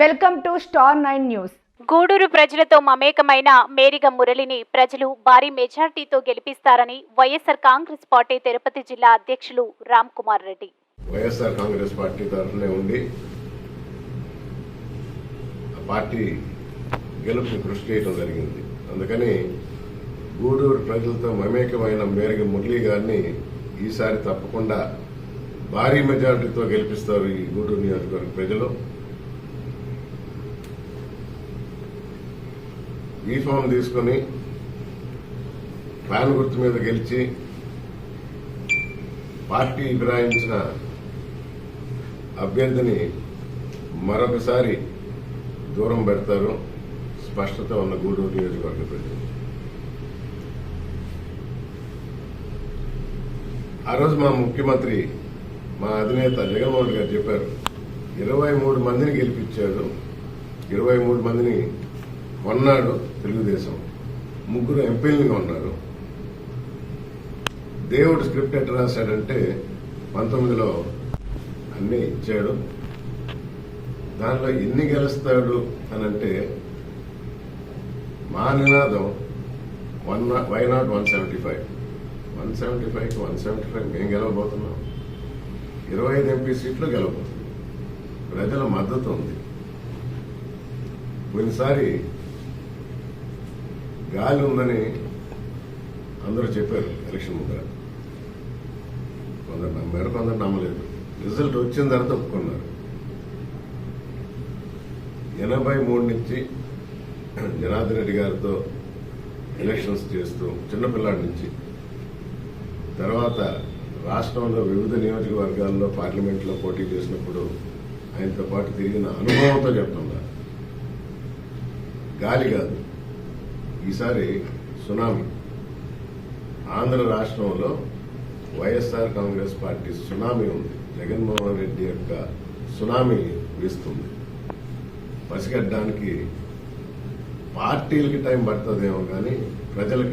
Welcome to star nine news. Guduru ప్రజలతో మమేకమైన మేరిగ మురళిని ప్రజలు భారీ మెజార్టీతో గెలిపిస్తారని వైఎస్ఆర్ కాంగ్రెస్ పార్టీ తిరుపతి జిల్లా అధ్యక్షులు Ram Kumar Reddy. YSR Congress party తరఫునే ఉండి పార్టీ గెలుపుని కృషి చేయడం జరిగింది. అందుకని గూడూరు ప్రజలతో మమేకమైన మేరగ మురళీ గారిని ఈసారి తప్పకుండా భారీ మెజారిటీతో గెలిపిస్తారు ఈ గూడూరు నియోజకవర్గ ప్రజలు. ఈ ఫామ్ తీసుకొని ప్లాన్ గుర్తు మీద గెలిచి పార్టీ ఫిరాయించిన అభ్యర్థిని మరొకసారి దూరం పెడతారు. స్పష్టత ఉన్న గూడూరు నియోజకవర్గ ప్రజలు. ఆ రోజు మా ముఖ్యమంత్రి మా అధినేత జగన్మోహన్ గారు చెప్పారు ఇరవై మూడు మందిని గెలిపించాడు. ఇరవై మూడు మందిని కొన్నాడు. తెలుగుదేశం. ముగ్గురు ఎంపీలుగా ఉన్నారు. దేవుడు స్క్రిప్ట్ ఎట్లా రాశాడంటే పంతొమ్మిదిలో అన్ని ఇచ్చాడు. దానిలో ఎన్ని గెలుస్తాడు అనంటే మా నినాదం one why not one seventy five. One seventy five one seventy five మేము గెలవబోతున్నాం. ఇరవై ఐదు ఎంపీ సీట్లు గెలవబోతున్నాం. ప్రజల మద్దతు ఉంది. పోయినసారి గాలి ఉందని అందరూ చెప్పారు ఎలక్షన్ ముందర. కొందరు నమ్మారు కొందరు నమ్మలేదు. రిజల్ట్ వచ్చిన తర్వాత ఒప్పుకున్నారు. ఎనభై మూడు నుంచి జనార్దన్ రెడ్డి గారితో ఎలక్షన్స్ చేస్తూ చిన్నపిల్లాడి నుంచి. తర్వాత రాష్ట్రంలో వివిధ నియోజకవర్గాల్లో పార్లమెంట్లో పోటీ చేసినప్పుడు ఆయనతో పాటు తిరిగిన అనుభవంతో చెప్తున్నా. గాలి కాదు. ఈసారి సునామీ. ఆంధ్ర రాష్ట్రంలో వైఎస్ఆర్ కాంగ్రెస్ పార్టీ సునామీ ఉంది. జగన్మోహన్ రెడ్డి యొక్క సునామీ వీస్తుంది. పసిగట్టడానికి పార్టీలకి టైం పడుతుందేమో కానీ ప్రజలకి